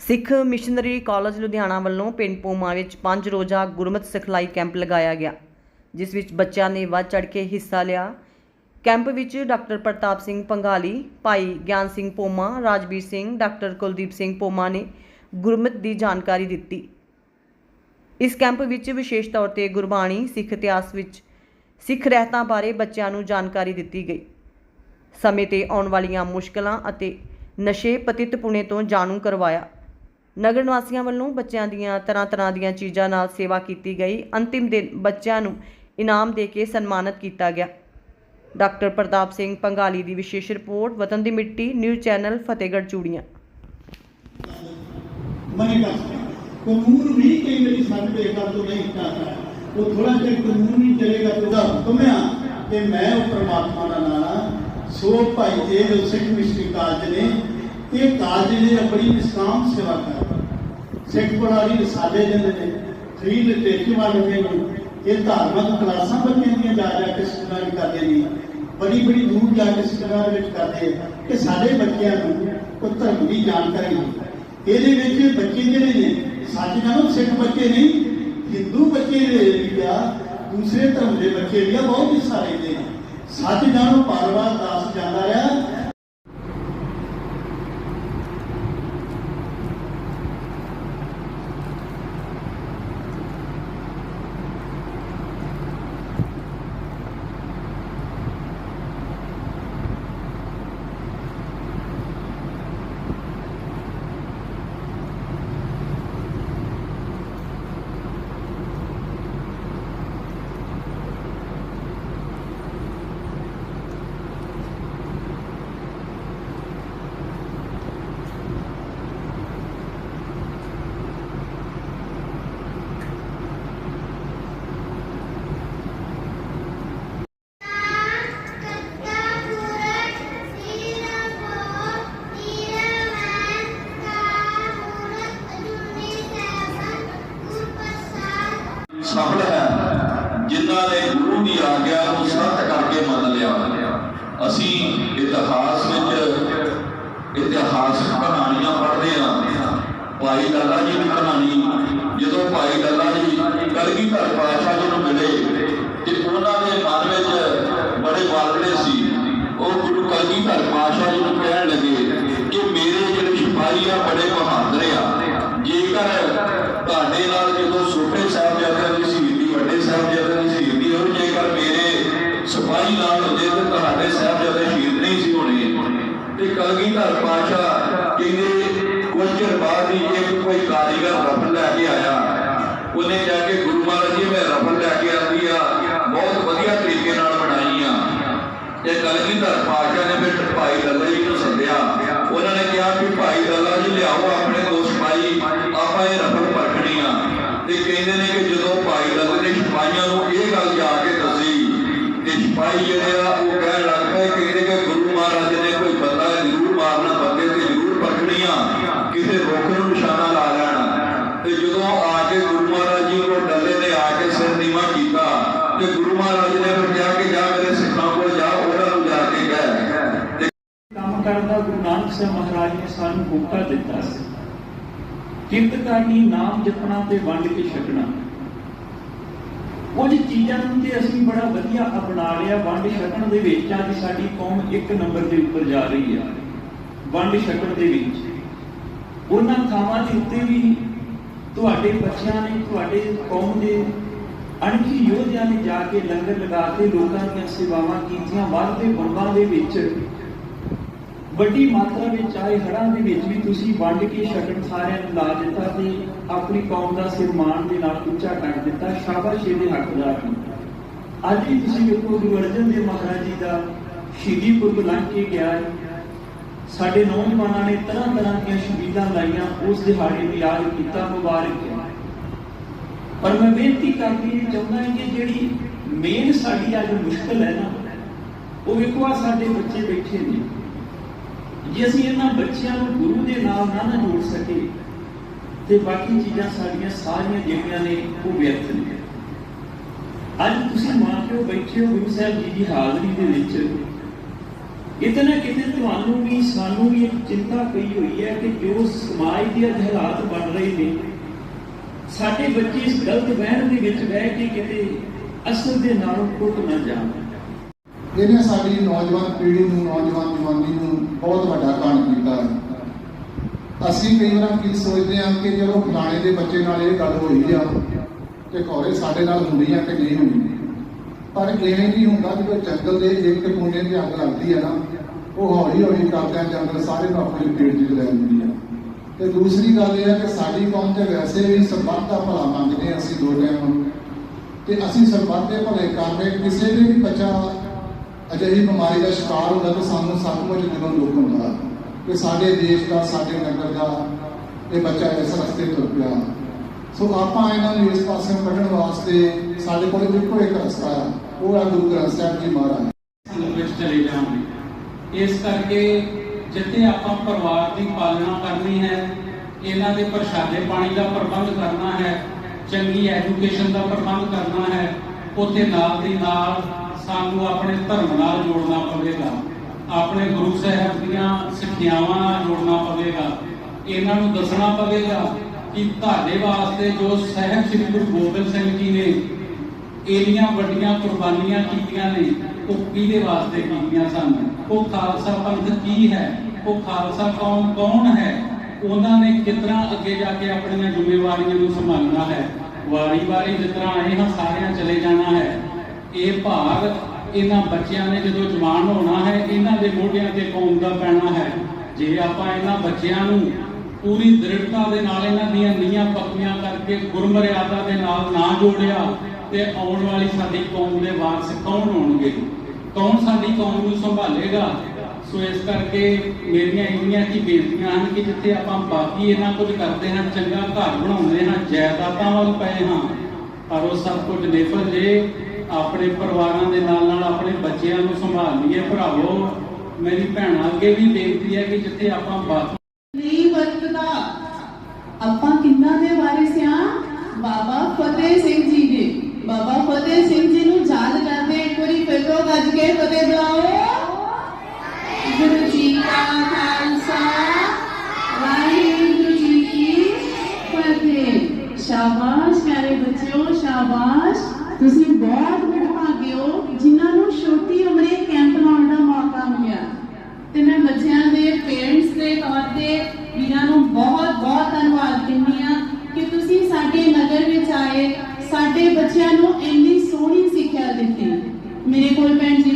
ਸਿੱਖ missionary college Ludhiana ਵੱਲੋਂ ਪਿੰਡ ਪੋਮਾ ਵਿੱਚ ਪੰਜ ਰੋਜ਼ਾ ਗੁਰਮਤਿ ਸਿਖਲਾਈ ਕੈਂਪ ਲਗਾਇਆ ਗਿਆ, ਜਿਸ ਵਿੱਚ ਬੱਚਿਆਂ ਨੇ ਵੱਧ ਚੜ੍ਹ ਕੇ ਹਿੱਸਾ ਲਿਆ। ਕੈਂਪ ਵਿੱਚ ਡਾਕਟਰ ਪ੍ਰਤਾਪ ਸਿੰਘ ਪੰਗਾਲੀ ਭਾਈ ਗਿਆਨ ਸਿੰਘ ਪੋਮਾ, ਰਾਜਵੀਰ ਸਿੰਘ, ਡਾਕਟਰ ਕੁਲਦੀਪ ਸਿੰਘ ਪੋਮਾ ਨੇ ਗੁਰਮਤਿ ਦੀ ਜਾਣਕਾਰੀ ਦਿੱਤੀ। ਇਸ ਕੈਂਪ ਵਿੱਚ ਵਿਸ਼ੇਸ਼ ਤੌਰ ਤੇ ਗੁਰਬਾਣੀ, ਸਿੱਖ ਇਤਿਹਾਸ ਵਿੱਚ ਸਿੱਖ ਰਹਿਤਾਂ ਬਾਰੇ ਬੱਚਿਆਂ ਨੂੰ ਜਾਣਕਾਰੀ ਦਿੱਤੀ ਗਈ। ਸਮੇਂ ਤੇ ਆਉਣ ਵਾਲੀਆਂ ਮੁਸ਼ਕਲਾਂ ਅਤੇ ਨਸ਼ੇ ਪਤਿਤ ਪੁਣੇ ਤੋਂ ਜਾਣੂ ਕਰਵਾਇਆ। ਨਗਰ ਨਿਵਾਸੀਆਂ ਵੱਲੋਂ ਬੱਚਿਆਂ ਦੀਆਂ ਤਰ੍ਹਾਂ ਤਰ੍ਹਾਂ ਦੀਆਂ ਚੀਜ਼ਾਂ ਨਾਲ ਸੇਵਾ ਕੀਤੀ ਗਈ। ਅੰਤਿਮ ਦਿਨ ਬੱਚਿਆਂ ਨੂੰ ਇਨਾਮ ਦੇ ਕੇ ਸਨਮਾਨਿਤ ਕੀਤਾ ਗਿਆ। ਡਾਕਟਰ ਪ੍ਰਤਾਪ ਸਿੰਘ ਪੰਗਾਲੀ ਦੀ ਵਿਸ਼ੇਸ਼ ਰਿਪੋਰਟ, ਵਤਨ ਦੀ ਮਿੱਟੀ, news channel, Fatehgarh Churian. Money ਕਾਨੂੰਨ ਵੀ ਕਈ ਵਾਰੀ ਸਾਡੇ ਬੇਕਾਰ ਤੋਂ ਨਹੀਂ ਕਰਦਾ ਉਹ ਥੋੜਾ ਜਿਹਾ ਕਾਨੂੰਨ ਨਹੀਂ ਚੱਲੇਗਾ ਉਹਦਾ ਹੁਕਮ ਆ ਤੇ ਮੈਂ ਉਹ ਪ੍ਰਮਾਤਮਾ ਦਾ ਨਾਮ ਸੋ ਭਾਈ, ਇਹ ਜੋ ਸਿੱਖ ਮਿਸ਼ਨਰੀ ਕਾਲਜ ਨੇ, ਇਹ ਕਾਲਜ ਨੇ ਬੜੀ ਨਿਸ਼ਕਾਮ ਸੇਵਾ ਕਰ ਸਿੱਖ ਪੜਾਰੀ ਸਾਡੇ ਜਿੰਦੇ ਨੇ ਫ੍ਰੀ ਲਿਟਰੇਚਰ ਵਾਲੇ ਨੇ ਇਹ ਧਾਰਮਿਕ ਕਲਾਸਾਂ ਬੱਚਿਆਂ ਦੀਆਂ ਜਾ ਜਾ ਕੇ ਸਕੂਲਾਂ ਵਿੱਚ ਕਰਦੇ ਨੇ। ਬੜੀ ਬੜੀ ਦੂਰ ਜਾ ਕੇ ਸਕੂਲਾਂ ਵਿੱਚ ਕਰਦੇ ਕਿ ਸਾਡੇ ਬੱਚਿਆਂ ਨੂੰ ਕੋਈ ਧਰਮ ਦੀ ਜਾਣਕਾਰੀ ਹੋਵੇ ਇਹਦੇ ਵਿੱਚ ਬੱਚੇ ਜਿਹੜੇ ਨੇ ਸੱਚ ਜਾਣੋ ਸਿੱਖ ਬੱਚੇ ਨਹੀਂ ਹਿੰਦੂ ਬੱਚੇ ਵੀ ਆ, ਦੂਸਰੇ ਧਰਮ ਦੇ ਬੱਚੇ ਵੀ ਆ, ਬਹੁਤ ਹਿੱਸਾ ਲੈਂਦੇ ਨੇ। ਸੱਚ ਜਾਣੋ ਪਾਰਵਾ ਦਾਸ ਜਾਂਦਾ ਰਿਹਾ। ਸਫਲ ਹੈ, ਜਿਨ੍ਹਾਂ ਨੇ ਗੁਰੂ ਦੀ ਆਗਿਆ ਨੂੰ ਸੱਤ ਕਰਕੇ ਮੰਨ ਲਿਆ। ਅਸੀਂ ਇਤਿਹਾਸ ਵਿੱਚ ਇਤਿਹਾਸਕ ਕਹਾਣੀਆਂ ਪੜ੍ਹਦੇ ਹਾਂ। ਭਾਈ ਲਾਲਾ ਜੀ ਦੀ ਕਹਾਣੀ, ਜਦੋਂ ਭਾਈ ਲਾਲਾ ਜੀ ਕਲਗੀਧਰ ਪਾਤਸ਼ਾਹ ਜੀ ਨੂੰ ਮਿਲੇ ਤੇ ਉਹਨਾਂ ਦੇ ਮਨ ਵਿੱਚ ਬੜੇ ਵਾਲੜੇ ਸੀ ਉਹ ਗੁਰੂ ਕਲਗੀਧਰ ਪਾਤਸ਼ਾਹ ਜੀ ਨੂੰ ਕਹਿਣ ਲੱਗੇ ਕਿ ਮੇਰੇ ਜਿਹੜੇ ਸਿਪਾਹੀ ਆ ਬੜੇ ਬਹਾਦਰ ਆ ਜੇਕਰ ਤੁਹਾਡੇ ਨਾਲ ਜਦੋਂ ਛੋਟੇ ਸਾਹਿਬਜ਼ਾਦਿਆਂ ਦੀ ਸ਼ਹੀਦੀ ਵੱਡੇ ਸਾਹਿਬਜ਼ਾਦਿਆਂ ਦੀ ਸ਼ਹੀਦੀ ਹੋ ਜੇਕਰ ਮੇਰੇ ਸਿਪਾਹੀ ਨਾਲ ਹੁੰਦੇ ਤਾਂ ਤੁਹਾਡੇ ਸਾਹਿਬਜ਼ਾਦੇ ਸ਼ਹੀਦ ਨਹੀਂ ਸੀ ਹੋਣੇ ਤੇ ਕਲਗੀਧਰ ਪਾਸ਼ਾ ਕਹਿੰਦੇ ਕੁਝ ਚਿਰ ਬਾਅਦ ਹੀ ਇੱਕ ਕੋਈ ਕਾਰੀਗਰ ਰਫਲ ਲੈ ਕੇ ਆਇਆ ਉਹਨੇ ਜਾ ਕੇ ਗੁਰੂ ਮਹਾਰਾਜ ਜੀ ਮੈਂ ਰਫਲ ਲੈ ਕੇ ਆਂਦੀ ਆ ਬਹੁਤ ਵਧੀਆ ਤਰੀਕੇ ਨਾਲ ਬਣਾਈ ਆ ਤੇ ਪਾਸ਼ਾ ਨੇ ਫਿਰ ਭਾਈ ਲੱਲਾ ਜੀ ਨੂੰ ਸੱਦਿਆ। ਉਹਨਾਂ ਨੇ ਕਿਹਾ ਕਿ ਭਾਈ ਲੱਲਾ ਜੀ ਲਿਆਓ ਆਪਣੇ ਦੋ ਸਿਪਾਹੀ, ਆਪਾਂ ਇਹ ਰਫਲ ਪਰਖਣੀ ਆ। ਤੇ ਕਹਿੰਦੇ ਨੇ ਕਿ ਜਦੋਂ ਭਾਈ ਲੱਲਾ ਨੇ ਸਿਪਾਹੀਆਂ ਨੂੰ ਇਹ ਗੱਲ ਜਾ ਕੇ ਦੱਸੀ, ਤੇ ਸਿਪਾਹੀ ਜਿਹੜੇ ਆ, ਉਹ ਕਹਿਣ ਲੱਗ ਪਏ, ਕਹਿੰਦੇ ਕਿ ਗੁਰੂ ਮਹਾਰਾਜ ਨੇ ਕੋਈ ਬੰਦਾ ਜ਼ਰੂਰ ਮਾਰਨਾ ਬੰਦੇ ਤੇ ਜ਼ਰੂਰ ਪਰਖਣੀ ਆ, ਕਿਸੇ ਰੁੱਖ ਨੂੰ ਨਿਸ਼ਾਨਾ ਲਾ ਲੈਣਾ। ਤੇ ਜਦੋਂ ਆ ਕੇ ਗੁਰੂ ਮਹਾਰਾਜ ਜੀ ਨੂੰ ਡੱਲੇ ਨੇ ਆ ਕੇ ਸਿਰ ਨੀਵਾਂ ਕੀਤਾ, ਤੇ ਗੁਰੂ ਮਹਾਰਾਜ ਨੇ ਫਿਰ ਕਿਹਾ ਕਿ ਜਾ ਮੇਰੇ ਸਿੱਖਾਂ ਕੋਲ ਜਾ ਉਹਨਾਂ ਨੂੰ ਜਾ ਕੇ ਕਹਿ ਤੇ ਕੰਮ ਕਰਦਾ ਗੁਰੂ ਨਾਨਕ ਸਾਹਿਬ ਮਹਾਰਾਜ ਨੇ ਸਾਨੂੰ ਮੌਕਾ ਦਿੱਤਾ ਸੀ। ਕਿਰਤ ਕਰਨੀ ਨਾਮ ਜਪਣਾ ਤੇ ਵੰਡ ਕੇ ਛਕਣਾ। ਕੁਝ ਚੀਜ਼ਾਂ ਨੂੰ ਤੇ ਅਸੀਂ ਬੜਾ ਵਧੀਆ ਅਪਣਾ ਲਿਆ, ਵੰਡ ਛਕਣ ਦੇ ਵਿੱਚ ਅੱਜ ਸਾਡੀ ਕੌਮ ਇੱਕ ਨੰਬਰ ਦੇ ਉੱਪਰ ਜਾ ਰਹੀ ਹੈ ਵੰਡ ਛਕਣ ਦੇ ਵਿੱਚ। ਉਹਨਾਂ ਥਾਵਾਂ ਦੇ ਉੱਤੇ ਵੀ ਤੁਹਾਡੇ ਬੱਚਿਆਂ ਨੇ, ਤੁਹਾਡੇ ਕੌਮ ਦੇ ਅਣਖੀ ਯੋਧਿਆਂ ਨੇ ਜਾ ਕੇ ਲੰਗਰ ਲਗਾ ਕੇ ਲੋਕਾਂ ਦੀਆਂ ਸੇਵਾਵਾਂ ਕੀਤੀਆਂ ਵੱਧਦੇ ਬੰਬਾਂ ਦੇ ਵਿੱਚ ਵੱਡੀ ਮਾਤਰਾ ਵਿੱਚ ਆਏ ਹੜ੍ਹਾਂ ਦੇ ਵਿੱਚ ਵੀ ਤੁਸੀਂ ਵੰਡ ਕੇ ਛਕਣ ਸਾਰਿਆਂ ਨੂੰ ਲਾ ਦਿੱਤਾ ਤੇ ਆਪਣੀ ਕੌਮ ਦਾ ਸਿਰਮਾਨ ਦੇ ਨਾਲ ਉੱਚਾ ਕਰ ਦਿੱਤਾ, ਸ਼ਾਬਾਸ਼ ਇਹਦੇ ਹੱਕਦਾਰ ਨੇ। ਅੱਜ ਵੀ ਤੁਸੀਂ ਵੇਖੋ ਗੁਰੂ ਅਰਜਨ ਦੇਵ ਮਹਾਰਾਜ ਜੀ ਦਾ ਸ਼ਹੀਦੀ ਪੁਰਬ ਲੰਘ ਕੇ ਗਿਆ ਸਾਡੇ ਨੌਜਵਾਨਾਂ ਨੇ ਤਰ੍ਹਾਂ ਤਰ੍ਹਾਂ ਦੀਆਂ ਸ਼ਹੀਦਾਂ ਲਾਈਆਂ, ਉਸ ਦਿਹਾੜੇ ਨੂੰ ਯਾਦ ਕੀਤਾ, ਮੁਬਾਰਕ ਹੈ। ਪਰ ਮੈਂ ਬੇਨਤੀ ਕਰਦੀ ਚਾਹੁੰਦਾ ਹਾਂ ਕਿ ਜਿਹੜੀ ਮੇਨ ਸਾਡੀ ਅੱਜ ਮੁਸ਼ਕਲ ਹੈ ਨਾ, ਉਹ ਵੇਖੋ ਆ ਸਾਡੇ ਬੱਚੇ ਬੈਠੇ ਨੇ। ਜੇ ਅਸੀਂ ਇਹਨਾਂ ਬੱਚਿਆਂ ਨੂੰ ਗੁਰੂ ਦੇ ਨਾਲ ਨਾ ਜੋੜ ਸਕੇ, ਤੇ ਬਾਕੀ ਚੀਜ਼ਾਂ ਸਾਡੀਆਂ ਸਾਰੀਆਂ ਜਿਹੜੀਆਂ ਨੇ ਉਹ ਵਿਅਰਥ ਨੇ। ਅੱਜ ਤੁਸੀਂ ਮਾਂ ਪਿਓ ਬੈਠੇ ਹੋ, ਗੁਰੂ ਸਾਹਿਬ ਜੀ ਦੀ ਹਾਜ਼ਰੀ ਦੇ ਵਿੱਚ। ਕਿਤੇ ਨਾ ਕਿਤੇ ਤੁਹਾਨੂੰ ਵੀ, ਸਾਨੂੰ ਵੀ ਇੱਕ ਚਿੰਤਾ ਪਈ ਹੋਈ ਹੈ ਕਿ ਜੋ ਸਮਾਜ ਦੇ ਅੱਜ ਹਾਲਾਤ ਬਣ ਰਹੇ ਨੇ, ਸਾਡੇ ਬੱਚੇ ਇਸ ਗਲਤ ਵਹਿਣ ਦੇ ਵਿੱਚ ਬਹਿ ਕੇ ਕਿਤੇ ਅਸਲ ਦੇ ਨਾਲੋਂ ਟੁੱਟ ਨਾ ਜਾਣ। ਇਹਨੇ ਸਾਡੀ ਨੌਜਵਾਨ ਪੀੜ੍ਹੀ ਨੂੰ, ਨੌਜਵਾਨ ਜਵਾਨੀ ਨੂੰ ਬਹੁਤ ਵੱਡਾ ਕਾਣ ਕੀਤਾ ਹੈ। ਅਸੀਂ ਕਈ ਵਾਰ ਕੀ ਸੋਚਦੇ ਹਾਂ ਕਿ ਜਦੋਂ ਫਲਾਣੇ ਦੇ ਬੱਚੇ ਨਾਲ ਇਹ ਗੱਲ ਹੋਈ ਆ, ਤੇ ਖੌਰੇ ਸਾਡੇ ਨਾਲ ਹੁੰਦੀ ਆ ਕਿ ਨਹੀਂ ਹੁੰਦੀ। ਪਰ ਇਵੇਂ ਨਹੀਂ ਹੁੰਦਾ ਜਦੋਂ ਜੰਗਲ ਦੇ ਇੱਕ ਕੋਨੇ ਤੇ ਅੱਗ ਲੱਗਦੀ ਹੈ ਨਾ, ਉਹ ਹੌਲੀ ਹੌਲੀ ਕਰਦਿਆਂ ਜੰਗਲ ਸਾਰੇ ਨੂੰ ਆਪਣੀ ਪੇਟ 'ਚ ਲੈ ਲੈਂਦੀ ਆ। ਤੇ ਦੂਸਰੀ ਗੱਲ ਇਹ ਹੈ ਕਿ ਸਾਡੀ ਕੌਮ 'ਚ ਵੈਸੇ ਵੀ ਸਰਬੱਤ ਦਾ ਭਲਾ ਮੰਗਦੇ ਹਾਂ ਅਸੀਂ ਦੋ ਟਾਈਮ ਤੇ ਅਸੀਂ ਸਰਬੱਤ ਦੇ ਭਲੇ ਕਰਦੇ ਕਿਸੇ ਦੇ ਵੀ ਬੱਚਾ ਅਜਿਹੀ ਬਿਮਾਰੀ ਦਾ ਸ਼ਿਕਾਰ ਹੁੰਦਾ ਤਾਂ ਸਾਨੂੰ ਸੱਚਮੁੱਚ ਦਿਲੋਂ ਦੁੱਖ ਹੁੰਦਾ। ਕਿ ਸਾਡੇ ਦੇਸ਼ ਦਾ, ਸਾਡੇ ਨਗਰ ਦਾ ਇਹ ਬੱਚਾ ਇਸ ਰਸਤੇ ਤੁਰ ਪਿਆ। ਸੋ ਆਪਾਂ ਇਹਨਾਂ ਨੂੰ ਇਸ ਪਾਸੇ ਕੱਢਣ ਵਾਸਤੇ ਸਾਡੇ ਕੋਲ ਇੱਕੋ ਇੱਕ ਰਸਤਾ ਹੈ, ਉਹ ਹੈ ਗੁਰੂ ਗ੍ਰੰਥ ਸਾਹਿਬ ਜੀ ਮਹਾਰਾਜ। ਵਿੱਚ ਚਲੇ ਜਾਵਾਂਗੇ ਇਸ ਕਰਕੇ ਜਿੱਥੇ ਆਪਾਂ ਪਰਿਵਾਰ ਦੀ ਪਾਲਣਾ ਕਰਨੀ ਹੈ, ਇਹਨਾਂ ਦੇ ਪ੍ਰਸ਼ਾਦੇ ਪਾਣੀ ਦਾ ਪ੍ਰਬੰਧ ਕਰਨਾ ਹੈ, ਚੰਗੀ ਐਜੂਕੇਸ਼ਨ ਦਾ ਪ੍ਰਬੰਧ ਕਰਨਾ ਹੈ, ਉੱਥੇ ਨਾਲ ਦੀ ਨਾਲ ਸਾਨੂੰ ਆਪਣੇ ਧਰਮ ਨਾਲ ਜੋੜਨਾ ਪਵੇਗਾ। ਆਪਣੇ ਗੁਰੂ ਸਾਹਿਬ ਦੀਆਂ ਸਿੱਖਿਆਵਾਂ ਨਾਲ ਜੋੜਨਾ ਪਵੇਗਾ। ਇਹਨਾਂ ਨੂੰ ਦੱਸਣਾ ਪਵੇਗਾ ਕਿ ਤੁਹਾਡੇ ਵਾਸਤੇ ਜੋ ਸਹਿਬ ਸ੍ਰੀ ਗੁਰੂ ਗੋਬਿੰਦ ਸਿੰਘ ਜੀ ਨੇ ਇਹਦੀਆਂ ਵੱਡੀਆਂ ਕੁਰਬਾਨੀਆਂ ਕੀਤੀਆਂ ਨੇ, ਉਹ ਕਿਹਦੇ ਵਾਸਤੇ ਕੀਤੀਆਂ ਸਨ? ਉਹ ਖਾਲਸਾ ਪੰਥ ਕੀ ਹੈ? ਉਹ ਖਾਲਸਾ ਕੌਮ ਕੌਣ ਹੈ? ਉਹਨਾਂ ਨੇ ਕਿਤਨਾ ਅੱਗੇ ਜਾ ਕੇ ਆਪਣੀਆਂ ਜ਼ਿੰਮੇਵਾਰੀਆਂ ਨੂੰ ਸੰਭਾਲਣਾ ਹੈ? ਵਾਰੀ-ਵਾਰੀ ਜਿਸ ਤਰ੍ਹਾਂ ਆਏ ਸਾਰਿਆਂ ਚਲੇ ਜਾਣਾ ਹੈ। ਇਹ ਭਾਰ ਇਹਨਾਂ ਬੱਚਿਆਂ ਨੇ ਜਦੋਂ ਜਵਾਨ ਹੋਣਾ ਹੈ, ਇਹਨਾਂ ਦੇ ਮੋਢਿਆਂ ਤੇ ਕੌਮ ਦਾ ਪੈਣਾ ਹੈ। ਜੇ ਆਪਾਂ ਇਹਨਾਂ ਬੱਚਿਆਂ ਨੂੰ ਪੂਰੀ ਦ੍ਰਿੜਤਾ ਦੇ ਨਾਲ ਇਹਨਾਂ ਦੀਆਂ ਨੀਹਾਂ ਪੱਕੀਆਂ ਕਰਕੇ ਗੁਰਮਰਿਆਦਾ ਦੇ ਨਾਲ ਨਾ ਜੋੜਿਆ, ਤੇ ਆਉਣ ਵਾਲੀ ਸਾਡੀ ਕੌਮ ਦੇ ਵਾਰਸ ਕੌਣ ਹੋਣਗੇ? ਕੌਣ ਸਾਡੀ ਕੌਮ ਨੂੰ ਸੰਭਾਲੇਗਾ? ਸੋ ਇਸ ਕਰਕੇ ਮੇਰੀਆਂ ਇੰਨੀਆਂ ਕੀ ਬੇਨਤੀਆਂ ਹਨ ਕਿ ਜਿੱਥੇ ਆਪਾਂ ਬਾਕੀ ਇਹਨਾਂ ਕੁਝ ਕਰਦੇ ਹਾਂ, ਚੰਗਾ ਘਰ ਬਣਾਉਂਦੇ ਹਾਂ, ਜਾਇਦਾਦਾਂ ਵੱਲ ਪਏ ਹਾਂ, ਪਰ ਉਹ ਸਭ ਕੁਝ ਨਿਫਲ ਜੇ। ਆਪਣੇ ਪਰਿਵਾਰਾਂ ਦੇ ਨਾਲ ਨਾਲ ਆਪਣੇ ਬੱਚਿਆਂ ਨੂੰ ਸੰਭਾਲ ਲਈਏ, ਭਰਾਵੋ। ਮੇਰੀ ਭੈਣਾਂ ਅੱਗੇ ਵੀ ਬੇਨਤੀ ਹੈ ਕਿ ਜਿੱਥੇ ਆਪਾਂ ਬਾਕੀ ਨਹੀਂ ਵਰਤਦਾ। ਆਪਾਂ ਕਿੰਨਾ ਦੇ ਵਾਰਿਸ ਆ ਬਾਬਾ ਫਤਿਹ ਸਿੰਘ ਜੀ ਦੇ। ਬਾਬਾ ਫਤਿਹ ਸਿੰਘ ਜੀ ਨੂੰ ਯਾਦ ਕਰਦੇ, ਇੱਕ ਵਾਰੀ ਫਿਰ ਤੋਂ ਗੱਜ ਕੇ ਫਤਿਹ ਬੁਲਾਓ। ਗੁਰੂ ਜੀ ਕਾ ਖਾਲਸਾ, ਵਾਹਿਗੁਰੂ ਜੀ ਕੀ ਫਤਿਹ। ਸ਼ਾਬਾਸ਼, ਪਿਆਰੇ ਬੱਚਿਓ, ਸ਼ਾਬਾਸ਼। ਤੁਸੀਂ ਬਹੁਤ ਭਾਗੇ ਹੋ ਜਿਨ੍ਹਾਂ ਨੂੰ ਛੋਟੀ ਉਮਰੇ ਕੈਂਪ ਲਾਉਣ ਦਾ ਮੌਕਾ ਮਿਲਿਆ ਤੇ ਮੈਂ ਬੱਚਿਆਂ ਦੇ ਪੇਰੈਂਟਸ ਦੇ ਤੌਰ ਤੇ ਵੀਰਾਂ ਨੂੰ ਬਹੁਤ ਬਹੁਤ ਧੰਨਵਾਦ ਕਹਿੰਦੀ ਆ ਕਿ ਤੁਸੀਂ ਸਾਡੇ ਨਗਰ ਵਿੱਚ ਆਏ ਸਾਡੇ ਬੱਚਿਆਂ ਨੂੰ ਇੰਨੀ ਸੋਹਣੀ ਸਿੱਖਿਆ ਦਿੱਤੀ। ਮੇਰੇ ਕੋਲ ਭੈਣ ਜੀ